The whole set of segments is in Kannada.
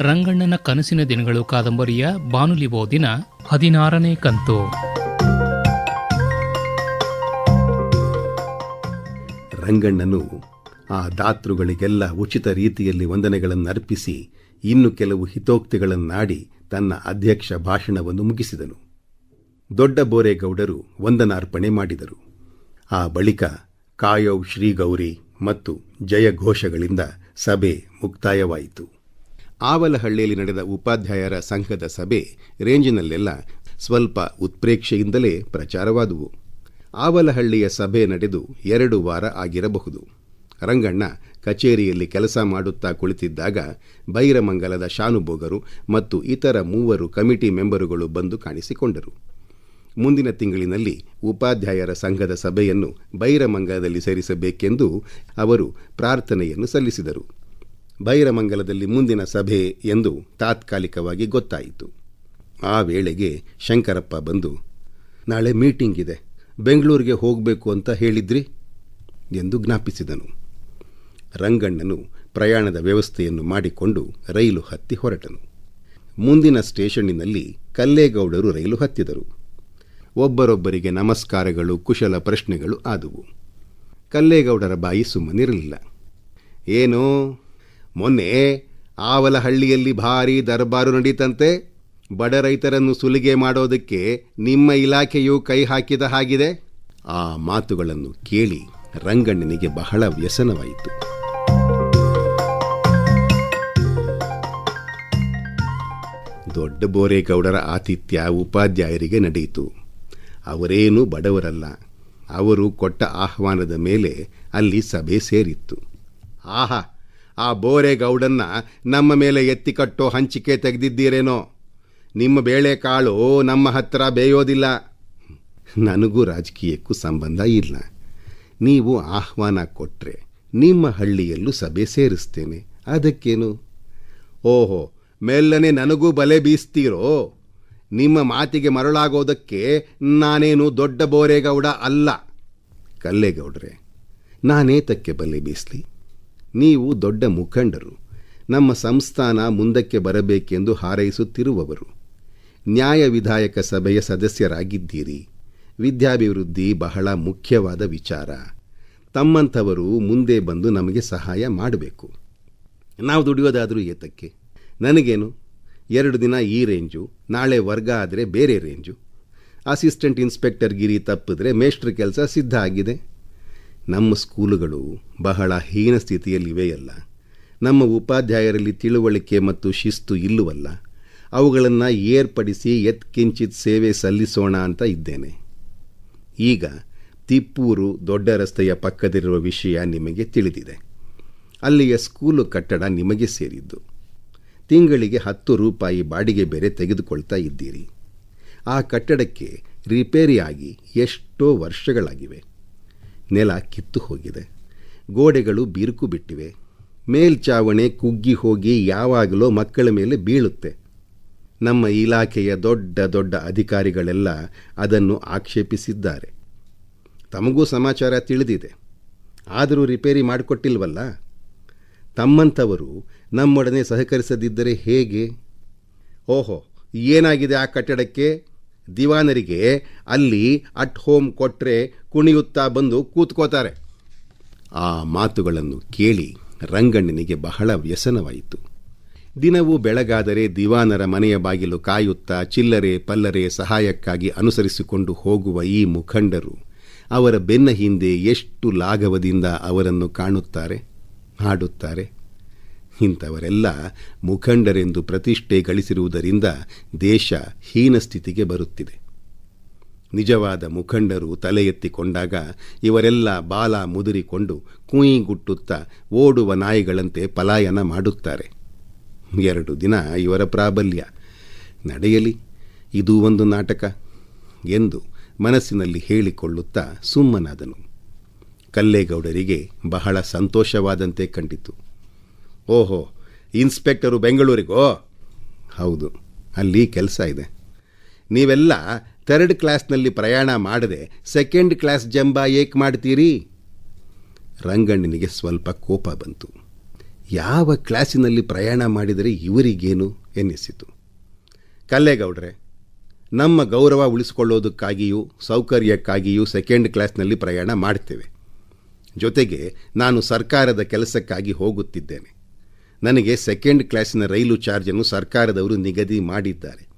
ರಂಗಣ್ಣನ ಕನಸಿನ ದಿನಗಳು ಕಾದಂಬರಿಯ ಬಾನುಲಿ ಓದಿನ ಹದಿನಾರನೇ ಕಂತು. ರಂಗಣ್ಣನು ಆ ದಾತೃಗಳಿಗೆಲ್ಲ ಉಚಿತ ರೀತಿಯಲ್ಲಿ ವಂದನೆಗಳನ್ನು ಅರ್ಪಿಸಿ ಇನ್ನು ಕೆಲವು ಹಿತೋಕ್ತಿಗಳನ್ನಾಡಿ ತನ್ನ ಅಧ್ಯಕ್ಷ ಭಾಷಣವನ್ನು ಮುಗಿಸಿದನು. ದೊಡ್ಡ ಬೋರೇಗೌಡರು ವಂದನಾರ್ಪಣೆ ಮಾಡಿದರು. ಆ ಬಳಿಕ ಕಾಯೌ ಶ್ರೀಗೌರಿ ಮತ್ತು ಜಯಘೋಷಗಳಿಂದ ಸಭೆ ಮುಕ್ತಾಯವಾಯಿತು. ಆವಲಹಳ್ಳಿಯಲ್ಲಿ ನಡೆದ ಉಪಾಧ್ಯಾಯರ ಸಂಘದ ಸಭೆ ರೇಂಜಿನಲ್ಲೆಲ್ಲ ಸ್ವಲ್ಪ ಉತ್ಪ್ರೇಕ್ಷೆಯಿಂದಲೇ ಪ್ರಚಾರವಾದುವು. ಆವಲಹಳ್ಳಿಯ ಸಭೆ ನಡೆದು ಎರಡು ವಾರ ಆಗಿರಬಹುದು. ರಂಗಣ್ಣ ಕಚೇರಿಯಲ್ಲಿ ಕೆಲಸ ಮಾಡುತ್ತಾ ಕುಳಿತಿದ್ದಾಗ ಬೈರಮಂಗಲದ ಶಾನುಭೋಗರು ಮತ್ತು ಇತರ ಮೂವರು ಕಮಿಟಿ ಮೆಂಬರುಗಳು ಬಂದು ಕಾಣಿಸಿಕೊಂಡರು. ಮುಂದಿನ ತಿಂಗಳಿನಲ್ಲಿ ಉಪಾಧ್ಯಾಯರ ಸಂಘದ ಸಭೆಯನ್ನು ಬೈರಮಂಗಲದಲ್ಲಿ ಸೇರಿಸಬೇಕೆಂದು ಅವರು ಪ್ರಾರ್ಥನೆಯನ್ನು ಸಲ್ಲಿಸಿದರು. ಬೈರಮಂಗಲದಲ್ಲಿ ಮುಂದಿನ ಸಭೆ ಎಂದು ತಾತ್ಕಾಲಿಕವಾಗಿ ಗೊತ್ತಾಯಿತು. ಆ ವೇಳೆಗೆ ಶಂಕರಪ್ಪ ಬಂದು, ನಾಳೆ ಮೀಟಿಂಗ್ ಇದೆ. ಬೆಂಗಳೂರಿಗೆ ಹೋಗಬೇಕು ಅಂತ ಹೇಳಿದ್ರಿ? ಎಂದು ಜ್ಞಾಪಿಸಿದನು. ರಂಗಣ್ಣನು ಪ್ರಯಾಣದ ವ್ಯವಸ್ಥೆಯನ್ನು ಮಾಡಿಕೊಂಡು ರೈಲು ಹತ್ತಿ ಹೊರಟನು. ಮುಂದಿನ ಸ್ಟೇಷನ್ನಿನಲ್ಲಿ ಕಲ್ಲೇಗೌಡರು ರೈಲು ಹತ್ತಿದರು. ಒಬ್ಬರೊಬ್ಬರಿಗೆ ನಮಸ್ಕಾರಗಳು, ಕುಶಲ ಪ್ರಶ್ನೆಗಳು ಆದುವು. ಕಲ್ಲೇಗೌಡರ ಬಾಯಿ ಸುಮ್ಮನಿರಲಿಲ್ಲ. ಏನು ಮೊನ್ನೆ ಆವಲಹಳ್ಳಿಯಲ್ಲಿ ಭಾರೀ ದರ್ಬಾರು ನಡೀತಂತೆ. ಬಡ ರೈತರನ್ನು ಸುಲಿಗೆ ಮಾಡೋದಕ್ಕೆ ನಿಮ್ಮ ಇಲಾಖೆಯು ಕೈ ಹಾಕಿದ ಹಾಗಿದೆ. ಆ ಮಾತುಗಳನ್ನು ಕೇಳಿ ರಂಗಣ್ಣನಿಗೆ ಬಹಳ ವ್ಯಸನವಾಯಿತು. ದೊಡ್ಡ ಬೋರೇಗೌಡರ ಆತಿಥ್ಯ ಉಪಾಧ್ಯಾಯರಿಗೆ ನಡೆಯಿತು. ಅವರೇನೂ ಬಡವರಲ್ಲ. ಅವರು ಕೊಟ್ಟ ಆಹ್ವಾನದ ಮೇಲೆ ಅಲ್ಲಿ ಸಭೆ ಸೇರಿತ್ತು. ಆಹಾ ಆ ಬೋರೆಗೌಡನ್ನ ನಮ್ಮ ಮೇಲೆ ಎತ್ತಿ ಕಟ್ಟೋ ಹಂಚಿಕೆ ತೆಗೆದಿದ್ದೀರೇನೋ? ನಿಮ್ಮ ಬೇಳೆಕಾಳು ನಮ್ಮ ಹತ್ರ ಬೇಯೋದಿಲ್ಲ. ನನಗೂ ರಾಜಕೀಯಕ್ಕೂ ಸಂಬಂಧ ಇಲ್ಲ. ನೀವು ಆಹ್ವಾನ ಕೊಟ್ಟರೆ ನಿಮ್ಮ ಹಳ್ಳಿಯಲ್ಲೂ ಸಭೆ ಸೇರಿಸ್ತೇನೆ. ಅದಕ್ಕೇನು? ಓಹೋ ಮೆಲ್ಲನೆ ನನಗೂ ಬಲೆ ಬೀಸ್ತೀರೋ? ನಿಮ್ಮ ಮಾತಿಗೆ ಮರಳಾಗೋದಕ್ಕೆ ನಾನೇನು ದೊಡ್ಡ ಬೋರೇಗೌಡ ಅಲ್ಲ. ಕಲ್ಲೇಗೌಡ್ರೆ, ನಾನೇತಕ್ಕೆ ಬಲೆ ಬೀಸಲಿ? ನೀವು ದೊಡ್ಡ ಮುಖಂಡರು. ನಮ್ಮ ಸಂಸ್ಥಾನ ಮುಂದಕ್ಕೆ ಬರಬೇಕೆಂದು ಹಾರೈಸುತ್ತಿರುವವರು. ನ್ಯಾಯ ವಿಧಾಯಕ ಸಭೆಯ ಸದಸ್ಯರಾಗಿದ್ದೀರಿ. ವಿದ್ಯಾಭಿವೃದ್ಧಿ ಬಹಳ ಮುಖ್ಯವಾದ ವಿಚಾರ. ತಮ್ಮಂಥವರು ಮುಂದೆ ಬಂದು ನಮಗೆ ಸಹಾಯ ಮಾಡಬೇಕು. ನಾವು ದುಡಿಯೋದಾದರೂ ಏತಕ್ಕೆ? ನನಗೇನು? ಎರಡು ದಿನ ಈ ರೇಂಜು, ನಾಳೆ ವರ್ಗ ಆದರೆ ಬೇರೆ ರೇಂಜು. ಅಸಿಸ್ಟೆಂಟ್ ಇನ್ಸ್ಪೆಕ್ಟರ್ ಗಿರಿ ತಪ್ಪಿದ್ರೆ ಮೇಷ್ಟ್ರ ಕೆಲಸ ಸಿದ್ಧ ಆಗಿದೆ. ನಮ್ಮ ಸ್ಕೂಲುಗಳು ಬಹಳ ಹೀನ ಸ್ಥಿತಿಯಲ್ಲಿವೆಯಲ್ಲ. ನಮ್ಮ ಉಪಾಧ್ಯಾಯರಲ್ಲಿ ತಿಳುವಳಿಕೆ ಮತ್ತು ಶಿಸ್ತು ಇಲ್ಲವಲ್ಲ. ಅವುಗಳನ್ನು ಏರ್ಪಡಿಸಿ ಎತ್ಕಿಂಚಿತ್ ಸೇವೆ ಸಲ್ಲಿಸೋಣ ಅಂತ ಇದ್ದೇನೆ. ಈಗ ತಿಪ್ಪೂರು ದೊಡ್ಡ ರಸ್ತೆಯ ಪಕ್ಕದಿರುವ ವಿಷಯ ನಿಮಗೆ ತಿಳಿದಿದೆ. ಅಲ್ಲಿಯ ಸ್ಕೂಲು ಕಟ್ಟಡ ನಿಮಗೆ ಸೇರಿದ್ದು. ತಿಂಗಳಿಗೆ ಹತ್ತು ರೂಪಾಯಿ ಬಾಡಿಗೆ ಬೇರೆ ತೆಗೆದುಕೊಳ್ತಾ ಇದ್ದೀರಿ. ಆ ಕಟ್ಟಡಕ್ಕೆ ರಿಪೇರಿಯಾಗಿ ಎಷ್ಟೋ ವರ್ಷಗಳಾಗಿವೆ. ನೆಲ ಕಿತ್ತು ಹೋಗಿದೆ. ಗೋಡೆಗಳು ಬಿರುಕು ಬಿಟ್ಟಿವೆ. ಮೇಲ್ಚಾವಣೆ ಕುಗ್ಗಿ ಹೋಗಿ ಯಾವಾಗಲೋ ಮಕ್ಕಳ ಮೇಲೆ ಬೀಳುತ್ತೆ. ನಮ್ಮ ಇಲಾಖೆಯ ದೊಡ್ಡ ದೊಡ್ಡ ಅಧಿಕಾರಿಗಳೆಲ್ಲ ಅದನ್ನು ಆಕ್ಷೇಪಿಸಿದ್ದಾರೆ. ತಮಗೂ ಸಮಾಚಾರ ತಿಳಿದಿದೆ. ಆದರೂ ರಿಪೇರಿ ಮಾಡಿಕೊಟ್ಟಿಲ್ವಲ್ಲ? ತಮ್ಮಂಥವರು ನಮ್ಮೊಡನೆ ಸಹಕರಿಸದಿದ್ದರೆ ಹೇಗೆ? ಓಹೋ, ಏನಾಗಿದೆ ಆ ಕಟ್ಟಡಕ್ಕೆ? ದಿವಾನರಿಗೆ ಅಲ್ಲಿ ಅಟ್ ಹೋಮ್ ಕೊಟ್ಟರೆ ಕುಣಿಯುತ್ತಾ ಬಂದು ಕೂತ್ಕೋತಾರೆ. ಆ ಮಾತುಗಳನ್ನು ಕೇಳಿ ರಂಗಣ್ಣನಿಗೆ ಬಹಳ ವ್ಯಸನವಾಯಿತು. ದಿನವೂ ಬೆಳಗಾದರೆ ದಿವಾನರ ಮನೆಯ ಬಾಗಿಲು ಕಾಯುತ್ತಾ ಚಿಲ್ಲರೆ ಪಲ್ಲರೆ ಸಹಾಯಕ್ಕಾಗಿ ಅನುಸರಿಸಿಕೊಂಡು ಹೋಗುವ ಈ ಮುಖಂಡರು ಅವರ ಬೆನ್ನ ಹಿಂದೆ ಎಷ್ಟು ಲಾಘವದಿಂದ ಅವರನ್ನು ಕಾಣುತ್ತಾರೆ, ಹಾಡುತ್ತಾರೆ. ಇಂಥವರೆಲ್ಲ ಮುಖಂಡರೆಂದು ಪ್ರತಿಷ್ಠೆ ಗಳಿಸಿರುವುದರಿಂದ ದೇಶ ಹೀನ ಸ್ಥಿತಿಗೆ ಬರುತ್ತಿದೆ. ನಿಜವಾದ ಮುಖಂಡರು ತಲೆ ಎತ್ತಿಕೊಂಡಾಗ ಇವರೆಲ್ಲ ಬಾಲ ಮುದುರಿಕೊಂಡು ಕುಯಿಗುಟ್ಟುತ್ತಾ ಓಡುವ ನಾಯಿಗಳಂತೆ ಪಲಾಯನ ಮಾಡುತ್ತಾರೆ. ಎರಡು ದಿನ ಇವರ ಪ್ರಾಬಲ್ಯ. ನಡೆಯಲಿ, ಇದೂ ಒಂದು ನಾಟಕ ಎಂದು ಮನಸ್ಸಿನಲ್ಲಿ ಹೇಳಿಕೊಳ್ಳುತ್ತಾ ಸುಮ್ಮನಾದನು. ಕಲ್ಲೇಗೌಡರಿಗೆ ಬಹಳ ಸಂತೋಷವಾದಂತೆ ಕಂಡಿತು. ಓಹೋ, ಇನ್ಸ್ಪೆಕ್ಟರು ಬೆಂಗಳೂರಿಗೋ? ಹೌದು, ಅಲ್ಲಿ ಕೆಲಸ ಇದೆ. ನೀವೆಲ್ಲ ಥರ್ಡ್ ಕ್ಲಾಸ್ನಲ್ಲಿ ಪ್ರಯಾಣ ಮಾಡದೆ ಸೆಕೆಂಡ್ ಕ್ಲಾಸ್ ಜಂಬ ಏಕೆ ಮಾಡ್ತೀರಿ? ರಂಗಣ್ಣನಿಗೆ ಸ್ವಲ್ಪ ಕೋಪ ಬಂತು. ಯಾವ ಕ್ಲಾಸಿನಲ್ಲಿ ಪ್ರಯಾಣ ಮಾಡಿದರೆ ಇವರಿಗೇನು ಎನ್ನಿಸಿತು. ಕಲ್ಲೇಗೌಡ್ರೆ, ನಮ್ಮ ಗೌರವ ಉಳಿಸಿಕೊಳ್ಳೋದಕ್ಕಾಗಿಯೂ, ಸೌಕರ್ಯಕ್ಕಾಗಿಯೂ ಸೆಕೆಂಡ್ ಕ್ಲಾಸ್ನಲ್ಲಿ ಪ್ರಯಾಣ ಮಾಡ್ತೇವೆ. ಜೊತೆಗೆ ನಾನು ಸರ್ಕಾರದ ಕೆಲಸಕ್ಕಾಗಿ ಹೋಗುತ್ತಿದ್ದೇನೆ. ನನಗೆ ಸೆಕೆಂಡ್ ಕ್ಲಾಸಿನ ರೈಲು ಚಾರ್ಜನ್ನು ಸರ್ಕಾರದವರು ನಿಗದಿ ಮಾಡಿದ್ದಾರೆ.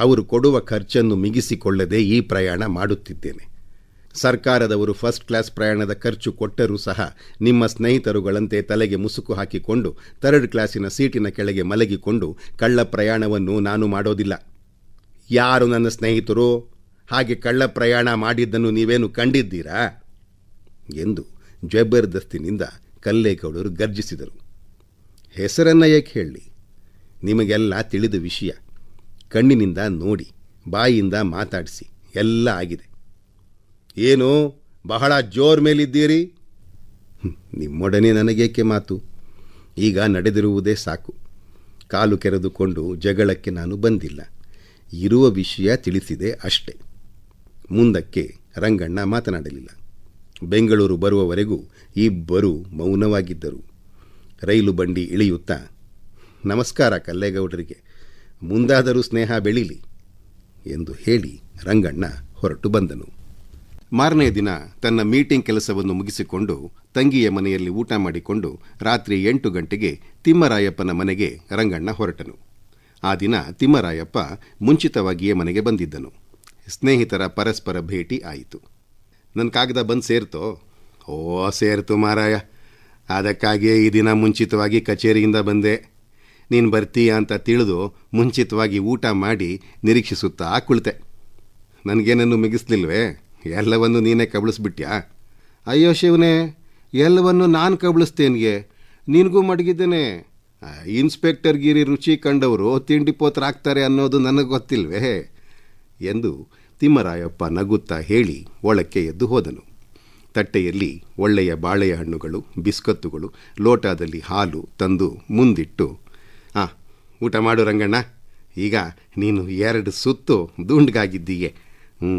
ಅವರು ಕೊಡುವ ಖರ್ಚನ್ನು ಮಿಗಿಸಿಕೊಳ್ಳದೆ ಈ ಪ್ರಯಾಣ ಮಾಡುತ್ತಿದ್ದೇನೆ. ಸರ್ಕಾರದವರು ಫಸ್ಟ್ ಕ್ಲಾಸ್ ಪ್ರಯಾಣದ ಖರ್ಚು ಕೊಟ್ಟರೂ ಸಹ ನಿಮ್ಮ ಸ್ನೇಹಿತರುಗಳಂತೆ ತಲೆಗೆ ಮುಸುಕು ಹಾಕಿಕೊಂಡು ಥರ್ಡ್ ಕ್ಲಾಸಿನ ಸೀಟಿನ ಕೆಳಗೆ ಮಲಗಿಕೊಂಡು ಕಳ್ಳ ಪ್ರಯಾಣವನ್ನು ನಾನು ಮಾಡೋದಿಲ್ಲ. ಯಾರು ನನ್ನ ಸ್ನೇಹಿತರು? ಹಾಗೆ ಕಳ್ಳ ಪ್ರಯಾಣ ಮಾಡಿದ್ದನ್ನು ನೀವೇನು ಕಂಡಿದ್ದೀರಾ? ಎಂದು ಜಬರ್ದಸ್ತಿನಿಂದ ಕಲ್ಲೇಗೌಡರು ಗರ್ಜಿಸಿದರು. ಹೆಸರನ್ನು ಏಕೆ ಹೇಳಿ ನಿಮಗೆಲ್ಲ ತಿಳಿದ ವಿಷಯ. ಕಣ್ಣಿನಿಂದ ನೋಡಿ ಬಾಯಿಯಿಂದ ಮಾತಾಡಿಸಿ, ಎಲ್ಲ ಆಗಿದೆ. ಏನು, ಬಹಳ ಜೋರ್ ಮೇಲಿದ್ದೀರಿ? ನಿಮ್ಮೊಡನೆ ನನಗೇಕೆ ಮಾತು? ಈಗ ನಡೆದಿರುವುದೇ ಸಾಕು. ಕಾಲು ಕೆರೆದುಕೊಂಡು ಜಗಳಕ್ಕೆ ನಾನು ಬಂದಿಲ್ಲ. ಇರುವ ವಿಷಯ ತಿಳಿಸಿದೆ ಅಷ್ಟೆ. ಮುಂದಕ್ಕೆ ರಂಗಣ್ಣ ಮಾತನಾಡಲಿಲ್ಲ. ಬೆಂಗಳೂರು ಬರುವವರೆಗೂ ಇಬ್ಬರು ಮೌನವಾಗಿದ್ದರು. ರೈಲು ಬಂಡಿ ಇಳಿಯುತ್ತಾ? ನಮಸ್ಕಾರ ಕಲ್ಲೇಗೌಡರಿಗೆ. ಮುಂದಾದರೂ ಸ್ನೇಹ ಬೆಳೀಲಿ ಎಂದು ಹೇಳಿ ರಂಗಣ್ಣ ಹೊರಟು ಬಂದನು. ಮಾರನೇ ದಿನ ತನ್ನ ಮೀಟಿಂಗ್ ಕೆಲಸವನ್ನು ಮುಗಿಸಿಕೊಂಡು ತಂಗಿಯ ಮನೆಯಲ್ಲಿ ಊಟ ಮಾಡಿಕೊಂಡು ರಾತ್ರಿ ಎಂಟು ಗಂಟೆಗೆ ತಿಮ್ಮರಾಯಪ್ಪನ ಮನೆಗೆ ರಂಗಣ್ಣ ಹೊರಟನು. ಆ ದಿನ ತಿಮ್ಮರಾಯಪ್ಪ ಮುಂಚಿತವಾಗಿಯೇ ಮನೆಗೆ ಬಂದಿದ್ದನು. ಸ್ನೇಹಿತರ ಪರಸ್ಪರ ಭೇಟಿ ಆಯಿತು. ನನ್ನ ಕಾಗದ ಬಂದು ಸೇರ್ತೋ? ಓ, ಸೇರ್ತು ಮಾರಾಯ. ಅದಕ್ಕಾಗಿಯೇ ಈ ದಿನ ಮುಂಚಿತವಾಗಿ ಕಚೇರಿಯಿಂದ ಬಂದೆ. ನೀನು ಬರ್ತೀಯ ಅಂತ ತಿಳಿದು ಮುಂಚಿತವಾಗಿ ಊಟ ಮಾಡಿ ನಿರೀಕ್ಷಿಸುತ್ತಾ ಕುಳಿತೆ. ನನಗೇನನ್ನು ಮಿಗಿಸ್ಲಿಲ್ವೇ? ಎಲ್ಲವನ್ನು ನೀನೇ ಕಬಳಿಸ್ಬಿಟ್ಯಾ? ಅಯ್ಯೋ ಶಿವನೇ, ಎಲ್ಲವನ್ನು ನಾನು ಕಬಳಿಸ್ತೇನಿಗೆ? ನಿನಗೂ ಮಡಗಿದ್ದೇನೆ. ಇನ್ಸ್ಪೆಕ್ಟರ್ ಗಿರಿ ರುಚಿ ಕಂಡವರು ತಿಂಡಿ ಪೋತ್ರಾಗ್ತಾರೆ ಅನ್ನೋದು ನನಗೆ ಗೊತ್ತಿಲ್ವೇ? ಎಂದು ತಿಮ್ಮರಾಯಪ್ಪ ನಗುತ್ತಾ ಹೇಳಿ ಒಳಕ್ಕೆ ಎದ್ದು ಹೋದನು. ತಟ್ಟೆಯಲ್ಲಿ ಒಳ್ಳೆಯ ಬಾಳೆಯ ಹಣ್ಣುಗಳು, ಬಿಸ್ಕತ್ತುಗಳು, ಲೋಟದಲ್ಲಿ ಹಾಲು ತಂದು ಮುಂದಿಟ್ಟು, ಆ, ಊಟ ಮಾಡು ರಂಗಣ್ಣ, ಈಗ ನೀನು ಎರಡು ಸುತ್ತು ದುಂಡ್ಗಾಗಿದ್ದೀಯೇ.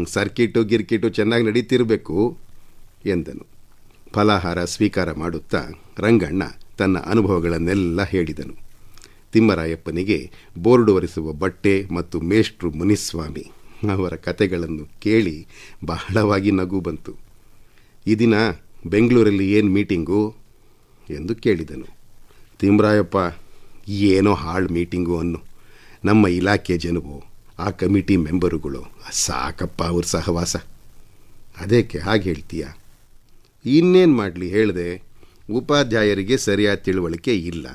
ಸರ್ಕಿಟು ಗಿರ್ಕಿಟು ಚೆನ್ನಾಗಿ ನಡೀತಿರಬೇಕು, ಎಂದನು. ಫಲಾಹಾರ ಸ್ವೀಕಾರ ಮಾಡುತ್ತಾ ರಂಗಣ್ಣ ತನ್ನ ಅನುಭವಗಳನ್ನೆಲ್ಲ ಹೇಳಿದನು. ತಿಮ್ಮರಾಯಪ್ಪನಿಗೆ ಬೋರ್ಡ್ ಒರೆಸುವ ಬಟ್ಟೆ ಮತ್ತು ಮೇಷ್ಟ್ರು ಮುನಿಸ್ವಾಮಿ ಅವರ ಕತೆಗಳನ್ನು ಕೇಳಿ ಬಹಳವಾಗಿ ನಗು ಬಂತು. ಈ ದಿನ ಬೆಂಗಳೂರಲ್ಲಿ ಏನು ಮೀಟಿಂಗು ಎಂದು ಕೇಳಿದನು. ತಿಮ್ರಾಯಪ್ಪ, ಏನೋ ಹಾಳು ಮೀಟಿಂಗು ಅನ್ನು. ನಮ್ಮ ಇಲಾಖೆ ಜನವು ಆ ಕಮಿಟಿ ಮೆಂಬರುಗಳು ಸಾಕಪ್ಪ ಅವ್ರ ಸಹವಾಸ. ಅದಕ್ಕೆ ಹಾಗೆ ಹೇಳ್ತೀಯ? ಇನ್ನೇನು ಮಾಡಲಿ ಹೇಳಿದೆ, ಉಪಾಧ್ಯಾಯರಿಗೆ ಸರಿಯಾದ ತಿಳುವಳಿಕೆ ಇಲ್ಲ.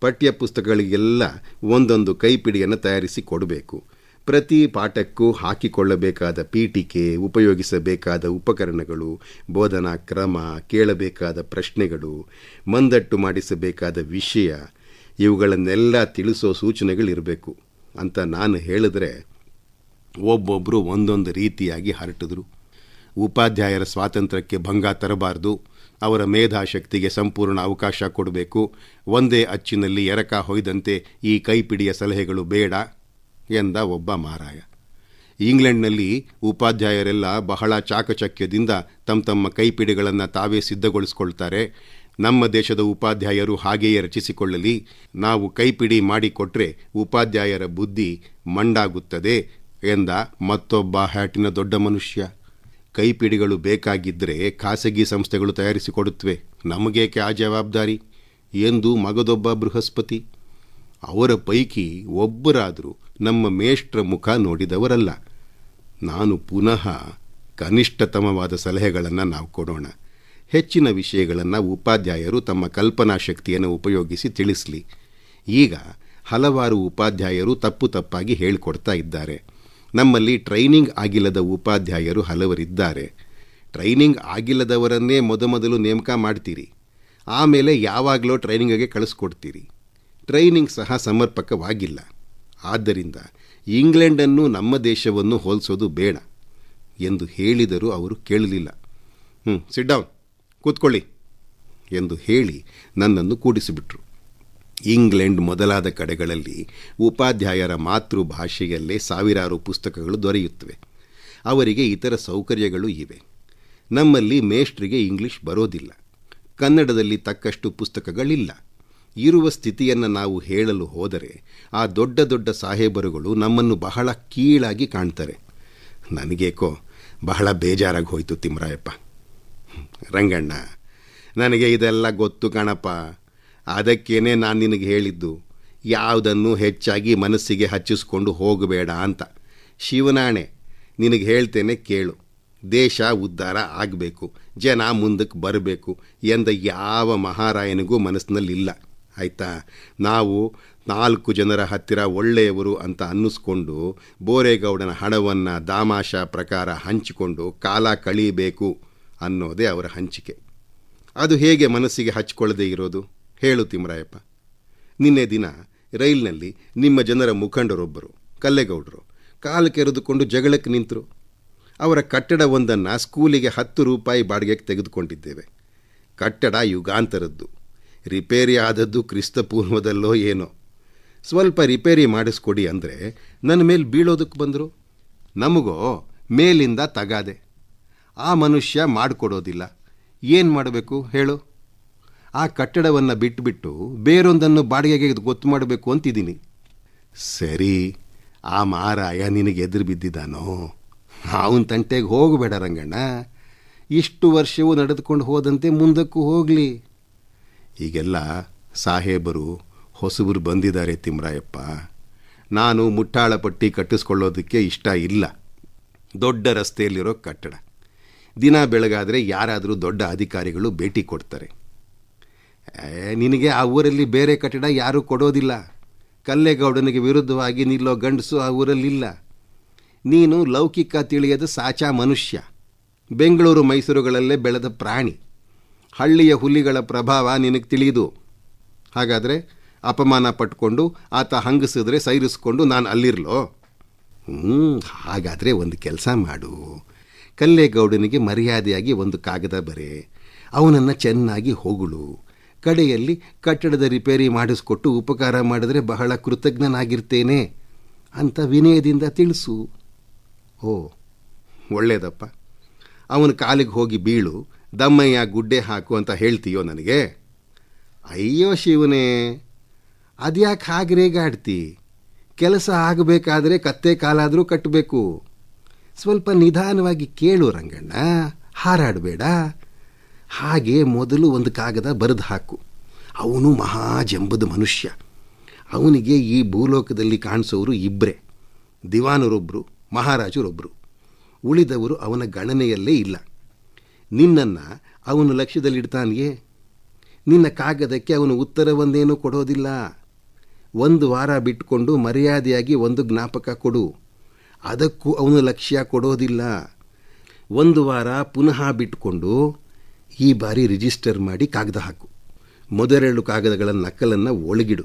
ಪಠ್ಯ ಪುಸ್ತಕಗಳಿಗೆಲ್ಲ ಒಂದೊಂದು ಕೈಪಿಡಿಯನ್ನು ತಯಾರಿಸಿ ಕೊಡಬೇಕು. ಪ್ರತಿ ಪಾಠಕ್ಕೂ ಹಾಕಿಕೊಳ್ಳಬೇಕಾದ ಪೀಠಿಕೆ, ಉಪಯೋಗಿಸಬೇಕಾದ ಉಪಕರಣಗಳು, ಬೋಧನಾ ಕ್ರಮ, ಕೇಳಬೇಕಾದ ಪ್ರಶ್ನೆಗಳು, ಮಂದಟ್ಟು ಮಾಡಿಸಬೇಕಾದ ವಿಷಯ, ಇವುಗಳನ್ನೆಲ್ಲ ತಿಳಿಸೋ ಸೂಚನೆಗಳಿರಬೇಕು ಅಂತ ನಾನು ಹೇಳಿದ್ರೆ ಒಬ್ಬೊಬ್ಬರು ಒಂದೊಂದು ರೀತಿಯಾಗಿ ಹರಟಿದ್ರು. ಉಪಾಧ್ಯಾಯರ ಸ್ವಾತಂತ್ರ್ಯಕ್ಕೆ ಭಂಗ ತರಬಾರದು, ಅವರ ಮೇಧಾಶಕ್ತಿಗೆ ಸಂಪೂರ್ಣ ಅವಕಾಶ ಕೊಡಬೇಕು, ಒಂದೇ ಅಚ್ಚಿನಲ್ಲಿ ಎರಕ ಹೊಯ್ದಂತೆ ಈ ಕೈಪಿಡಿಯ ಸಲಹೆಗಳು ಬೇಡ ಎಂದ ಒಬ್ಬ ಮಾರಾಯ. ಇಂಗ್ಲೆಂಡ್ನಲ್ಲಿ ಉಪಾಧ್ಯಾಯರೆಲ್ಲ ಬಹಳ ಚಾಕಚಕ್ಯದಿಂದ ತಮ್ಮ ತಮ್ಮ ಕೈಪಿಡಿಗಳನ್ನು ತಾವೇ ಸಿದ್ಧಗೊಳಿಸ್ಕೊಳ್ತಾರೆ. ನಮ್ಮ ದೇಶದ ಉಪಾಧ್ಯಾಯರು ಹಾಗೆಯೇ ರಚಿಸಿಕೊಳ್ಳಲಿ. ನಾವು ಕೈಪಿಡಿ ಮಾಡಿಕೊಟ್ರೆ ಉಪಾಧ್ಯಾಯರ ಬುದ್ಧಿ ಮಂಡಾಗುತ್ತದೆ ಎಂದ ಮತ್ತೊಬ್ಬ ಹ್ಯಾಟಿನ ದೊಡ್ಡ ಮನುಷ್ಯ. ಕೈಪಿಡಿಗಳು ಬೇಕಾಗಿದ್ದರೆ ಖಾಸಗಿ ಸಂಸ್ಥೆಗಳು ತಯಾರಿಸಿಕೊಡುತ್ತವೆ. ನಮಗೇಕೆ ಆ ಜವಾಬ್ದಾರಿ? ಎಂದು ಮಗದೊಬ್ಬ ಬೃಹಸ್ಪತಿ. ಅವರ ಪೈಕಿ ಒಬ್ಬರಾದರೂ ನಮ್ಮ ಮೇಷ್ಟ್ರ ಮುಖ ನೋಡಿದವರಲ್ಲ. ನಾನು ಪುನಃ ಕನಿಷ್ಠತಮವಾದ ಸಲಹೆಗಳನ್ನು ನಾವು ಕೊಡೋಣ. ಹೆಚ್ಚಿನ ವಿಷಯಗಳನ್ನು ಉಪಾಧ್ಯಾಯರು ತಮ್ಮ ಕಲ್ಪನಾ ಶಕ್ತಿಯನ್ನು ಉಪಯೋಗಿಸಿ ತಿಳಿಸಲಿ. ಈಗ ಹಲವಾರು ಉಪಾಧ್ಯಾಯರು ತಪ್ಪು ತಪ್ಪಾಗಿ ಹೇಳಿಕೊಡ್ತಾ ಇದ್ದಾರೆ. ನಮ್ಮಲ್ಲಿ ಟ್ರೈನಿಂಗ್ ಆಗಿಲ್ಲದ ಉಪಾಧ್ಯಾಯರು ಹಲವರಿದ್ದಾರೆ. ಟ್ರೈನಿಂಗ್ ಆಗಿಲ್ಲದವರನ್ನೇ ಮೊದಮೊದಲು ನೇಮಕ ಮಾಡ್ತೀರಿ. ಆಮೇಲೆ ಯಾವಾಗಲೋ ಟ್ರೈನಿಂಗಿಗೆ ಕಳಿಸ್ಕೊಡ್ತೀರಿ. ಟ್ರೈನಿಂಗ್ ಸಹ ಸಮರ್ಪಕವಾಗಿಲ್ಲ. ಆದ್ದರಿಂದ ಇಂಗ್ಲೆಂಡನ್ನು ನಮ್ಮ ದೇಶವನ್ನು ಹೋಲಿಸೋದು ಬೇಡ ಎಂದು ಹೇಳಿದರೂ ಅವರು ಕೇಳಲಿಲ್ಲ. ಹ್ಞೂ ಸಿಟ್ ಡೌನ್ ಕೂತ್ಕೊಳ್ಳಿ ಎಂದು ಹೇಳಿ ನನ್ನನ್ನು ಕೂಡಿಸಿಬಿಟ್ರು. ಇಂಗ್ಲೆಂಡ್ ಮೊದಲಾದ ಕಡೆಗಳಲ್ಲಿ ಉಪಾಧ್ಯಾಯರ ಮಾತೃಭಾಷೆಯಲ್ಲೇ ಸಾವಿರಾರು ಪುಸ್ತಕಗಳು ದೊರೆಯುತ್ತವೆ. ಅವರಿಗೆ ಇತರ ಸೌಕರ್ಯಗಳು ಇವೆ. ನಮ್ಮಲ್ಲಿ ಮೇಷ್ಟ್ರಿಗೆ ಇಂಗ್ಲಿಷ್ ಬರೋದಿಲ್ಲ. ಕನ್ನಡದಲ್ಲಿ ತಕ್ಕಷ್ಟು ಪುಸ್ತಕಗಳಿಲ್ಲ. ಇರುವ ಸ್ಥಿತಿಯನ್ನು ನಾವು ಹೇಳಲು ಹೋದರೆ ಆ ದೊಡ್ಡ ದೊಡ್ಡ ಸಾಹೇಬರುಗಳು ನಮ್ಮನ್ನು ಬಹಳ ಕೀಳಾಗಿ ಕಾಣ್ತಾರೆ. ನನಗೇಕೋ ಬಹಳ ಬೇಜಾರಾಗಿ ಹೋಯಿತು ತಿಮ್ರಾಯಪ್ಪ. ರಂಗಣ್ಣ, ನನಗೆ ಇದೆಲ್ಲ ಗೊತ್ತು ಕಣಪ್ಪ. ಅದಕ್ಕೇನೆ ನಾನು ನಿನಗೆ ಹೇಳಿದ್ದು, ಯಾವುದನ್ನು ಹೆಚ್ಚಾಗಿ ಮನಸ್ಸಿಗೆ ಹಚ್ಚಿಸ್ಕೊಂಡು ಹೋಗಬೇಡ ಅಂತ. ಶಿವನಾಣೆ, ನಿನಗೆ ಹೇಳ್ತೇನೆ ಕೇಳು. ದೇಶ ಉದ್ಧಾರ ಆಗಬೇಕು, ಜನ ಮುಂದಕ್ಕೆ ಬರಬೇಕು ಎಂದ ಯಾವ ಮಹಾರಾಯನಿಗೂ ಮನಸ್ಸಿನಲ್ಲಿಲ್ಲ. ಆಯಿತಾ? ನಾವು ನಾಲ್ಕು ಜನರ ಹತ್ತಿರ ಒಳ್ಳೆಯವರು ಅಂತ ಅನ್ನಿಸ್ಕೊಂಡು ಬೋರೇಗೌಡನ ಹಣವನ್ನು ದಾಮಾಷ ಪ್ರಕಾರ ಹಂಚಿಕೊಂಡು ಕಾಲ ಕಳೀಬೇಕು ಅನ್ನೋದೇ ಅವರ ಹಂಚಿಕೆ. ಅದು ಹೇಗೆ ಮನಸ್ಸಿಗೆ ಹಚ್ಕೊಳ್ಳದೆ ಇರೋದು? ಹೇಳು ತಿಮ್ರಾಯಪ್ಪ. ನಿನ್ನೆ ದಿನ ರೈಲ್ನಲ್ಲಿ ನಿಮ್ಮ ಜನರ ಮುಖಂಡರೊಬ್ಬರು, ಕಲ್ಲೇಗೌಡರು, ಕಾಲು ಕೆರೆದುಕೊಂಡು ಜಗಳಕ್ಕೆ ನಿಂತರು. ಅವರ ಕಟ್ಟಡವೊಂದನ್ನು ಸ್ಕೂಲಿಗೆ ಹತ್ತು ರೂಪಾಯಿ ಬಾಡಿಗೆಗೆ ತೆಗೆದುಕೊಂಡಿದ್ದೇವೆ. ಕಟ್ಟಡ ಯುಗಾಂತರದ್ದು. ರಿಪೇರಿ ಆದದ್ದು ಕ್ರಿಸ್ತಪೂರ್ವದಲ್ಲೋ ಏನೋ. ಸ್ವಲ್ಪ ರಿಪೇರಿ ಮಾಡಿಸ್ಕೊಡಿ ಅಂದರೆ ನನ್ನ ಮೇಲೆ ಬೀಳೋದಕ್ಕೆ ಬಂದರು? ನಮಗೋ ಮೇಲಿಂದ ತಗಾದೆ. ಆ ಮನುಷ್ಯ ಮಾಡಿಕೊಡೋದಿಲ್ಲ. ಏನು ಮಾಡಬೇಕು ಹೇಳು? ಆ ಕಟ್ಟಡವನ್ನು ಬಿಟ್ಟುಬಿಟ್ಟು ಬೇರೊಂದನ್ನು ಬಾಡಿಗೆಗೆ ಗೊತ್ತು ಮಾಡಬೇಕು ಅಂತಿದ್ದೀನಿ. ಸರಿ, ಆ ಮಾರಾಯ ನಿನಗೆ ಎದುರು ಬಿದ್ದಿದ್ದಾನೋ? ಅವನ ತಂಟೆಗೆ ಹೋಗಬೇಡ ರಂಗಣ್ಣ. ಇಷ್ಟು ವರ್ಷವೂ ನಡೆದುಕೊಂಡು ಹೋದಂತೆ ಮುಂದಕ್ಕೂ ಹೋಗಲಿ. ಈಗೆಲ್ಲ ಸಾಹೇಬರು, ಹೊಸಬರು ಬಂದಿದ್ದಾರೆ ತಿಮ್ರಾಯಪ್ಪ. ನಾನು ಮುಟ್ಟಾಳ ಪಟ್ಟಿ ಕಟ್ಟಿಸ್ಕೊಳ್ಳೋದಕ್ಕೆ ಇಷ್ಟ ಇಲ್ಲ. ದೊಡ್ಡ ರಸ್ತೆಯಲ್ಲಿರೋ ಕಟ್ಟಡ. ದಿನ ಬೆಳಗಾದರೆ ಯಾರಾದರೂ ದೊಡ್ಡ ಅಧಿಕಾರಿಗಳು ಭೇಟಿ ಕೊಡ್ತಾರೆ. ನಿನಗೆ ಆ ಊರಲ್ಲಿ ಬೇರೆ ಕಟ್ಟಡ ಯಾರೂ ಕೊಡೋದಿಲ್ಲ. ಕಲ್ಲೇಗೌಡನಿಗೆ ವಿರುದ್ಧವಾಗಿ ನಿಲ್ಲೋ ಗಂಡಸು ಆ ಊರಲ್ಲಿಲ್ಲ. ನೀನು ಲೌಕಿಕ ತಿಳಿಯದ ಸಾಚಾ ಮನುಷ್ಯ. ಬೆಂಗಳೂರು ಮೈಸೂರುಗಳಲ್ಲೇ ಬೆಳೆದ ಪ್ರಾಣಿ. ಹಳ್ಳಿಯ ಹುಲಿಗಳ ಪ್ರಭಾವ ನಿನಗೆ ತಿಳಿದು. ಹಾಗಾದರೆ ಅಪಮಾನ ಪಟ್ಕೊಂಡು ಆತ ಹಂಗಸಿದ್ರೆ ಸೈರಿಸ್ಕೊಂಡು ನಾನು ಅಲ್ಲಿರ್ಲೋ? ಹ್ಞೂ ಹಾಗಾದರೆ ಒಂದು ಕೆಲಸ ಮಾಡು. ಕಲ್ಲೇಗೌಡನಿಗೆ ಮರ್ಯಾದೆಯಾಗಿ ಒಂದು ಕಾಗದ ಬರೆ. ಅವನನ್ನು ಚೆನ್ನಾಗಿ ಹೊಗಳು. ಕಡೆಯಲ್ಲಿ ಕಟ್ಟಡದ ರಿಪೇರಿ ಮಾಡಿಸ್ಕೊಟ್ಟು ಉಪಕಾರ ಮಾಡಿದ್ರೆ ಬಹಳ ಕೃತಜ್ಞನಾಗಿರ್ತೇನೆ ಅಂತ ವಿನಯದಿಂದ ತಿಳಿಸು. ಓ, ಒಳ್ಳೇದಪ್ಪ. ಅವನ ಕಾಲಿಗೆ ಹೋಗಿ ಬೀಳು. ದಮ್ಮಯ್ಯ ಗುಡ್ಡೆ ಹಾಕು ಅಂತ ಹೇಳ್ತೀಯೋ ನನಗೆ? ಅಯ್ಯೋ ಶಿವನೇ, ಅದ್ಯಾಕೆ ಹಾಗೆ ರೇಗಾಡ್ತಿ? ಕೆಲಸ ಆಗಬೇಕಾದ್ರೆ ಕತ್ತೆ ಕಾಲಾದರೂ ಕಟ್ಟಬೇಕು ಸ್ವಲ್ಪ ನಿಧಾನವಾಗಿ ಕೇಳು ರಂಗಣ್ಣ, ಹಾರಾಡಬೇಡ. ಹಾಗೆ ಮೊದಲು ಒಂದು ಕಾಗದ ಬರೆದು ಹಾಕು. ಅವನು ಮಹಾಜಂಬದ ಮನುಷ್ಯ. ಅವನಿಗೆ ಈ ಭೂಲೋಕದಲ್ಲಿ ಕಾಣಿಸೋರು ಇಬ್ಬರೇ ದಿವಾನರೊಬ್ಬರು ಮಹಾರಾಜರೊಬ್ಬರು ಉಳಿದವರು ಅವನ ಗಣನೆಯಲ್ಲೇ ಇಲ್ಲ. ನಿನ್ನನ್ನು ಅವನು ಲಕ್ಷ್ಯದಲ್ಲಿಡ್ತಾನೆಯೇ? ನಿನ್ನ ಕಾಗದಕ್ಕೆ ಅವನು ಉತ್ತರವೊಂದೇನೂ ಕೊಡೋದಿಲ್ಲ. ಒಂದು ವಾರ ಬಿಟ್ಟುಕೊಂಡು ಮರ್ಯಾದೆಯಾಗಿ ಒಂದು ಜ್ಞಾಪಕ ಕೊಡು. ಅದಕ್ಕೂ ಅವನು ಲಕ್ಷ್ಯ ಕೊಡೋದಿಲ್ಲ. ಒಂದು ವಾರ ಪುನಃ ಬಿಟ್ಕೊಂಡು ಈ ಬಾರಿ ರಿಜಿಸ್ಟರ್ ಮಾಡಿ ಕಾಗದ ಹಾಕು. ಮೊದಲೆರಡು ಕಾಗದಗಳ ನಕಲನ್ನು ಒಳಗಿಡು.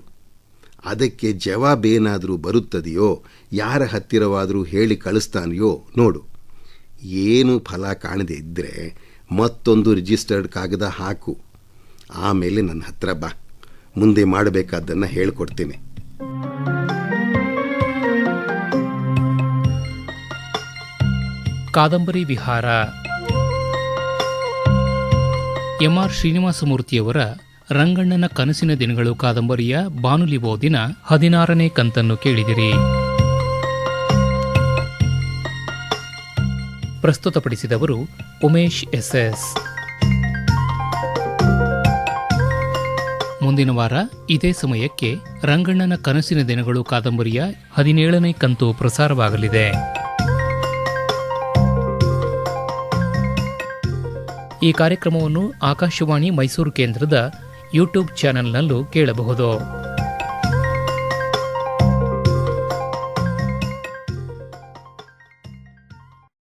ಅದಕ್ಕೆ ಜವಾಬೇನಾದರೂ ಬರುತ್ತದೆಯೋ, ಯಾರ ಹತ್ತಿರವಾದರೂ ಹೇಳಿ ಕಳಿಸ್ತಾನೆಯೋ ನೋಡು. ಏನು ಫಲ ಕಾಣದೇ ಇದ್ದರೆ ಮತ್ತೊಂದು ರಿಜಿಸ್ಟರ್ಡ್ ಕಾಗದ ಹಾಕು. ಆಮೇಲೆ ನನ್ನ ಹತ್ರ ಬಾ. ಮುಂದೆ ಮಾಡಬೇಕಾದ್ದನ್ನು ಹೇಳ್ಕೊಡ್ತೀನಿ. ಕಾದಂಬರಿ ವಿಹಾರ. ಎಂ ಆರ್ ಶ್ರೀನಿವಾಸಮೂರ್ತಿಯವರ ರಂಗಣ್ಣನ ಕನಸಿನ ದಿನಗಳು ಕಾದಂಬರಿಯ ಬಾನುಲಿ ದಿನ ಹದಿನಾರನೇ ಕಂತನ್ನು ಕೇಳಿದಿರಿ. ಪ್ರಸ್ತುತಪಡಿಸಿದವರು ಉಮೇಶ್ ಎಸ್ಎಸ್. ಮುಂದಿನ ವಾರ ಇದೇ ಸಮಯಕ್ಕೆ ರಂಗಣ್ಣನ ಕನಸಿನ ದಿನಗಳು ಕಾದಂಬರಿಯ ಹದಿನೇಳನೇ ಕಂತು ಪ್ರಸಾರವಾಗಲಿದೆ. ಈ ಕಾರ್ಯಕ್ರಮವನ್ನು ಆಕಾಶವಾಣಿ ಮೈಸೂರು ಕೇಂದ್ರದ ಯೂಟ್ಯೂಬ್ ಚಾನೆಲ್ನಲ್ಲೂ ಕೇಳಬಹುದು.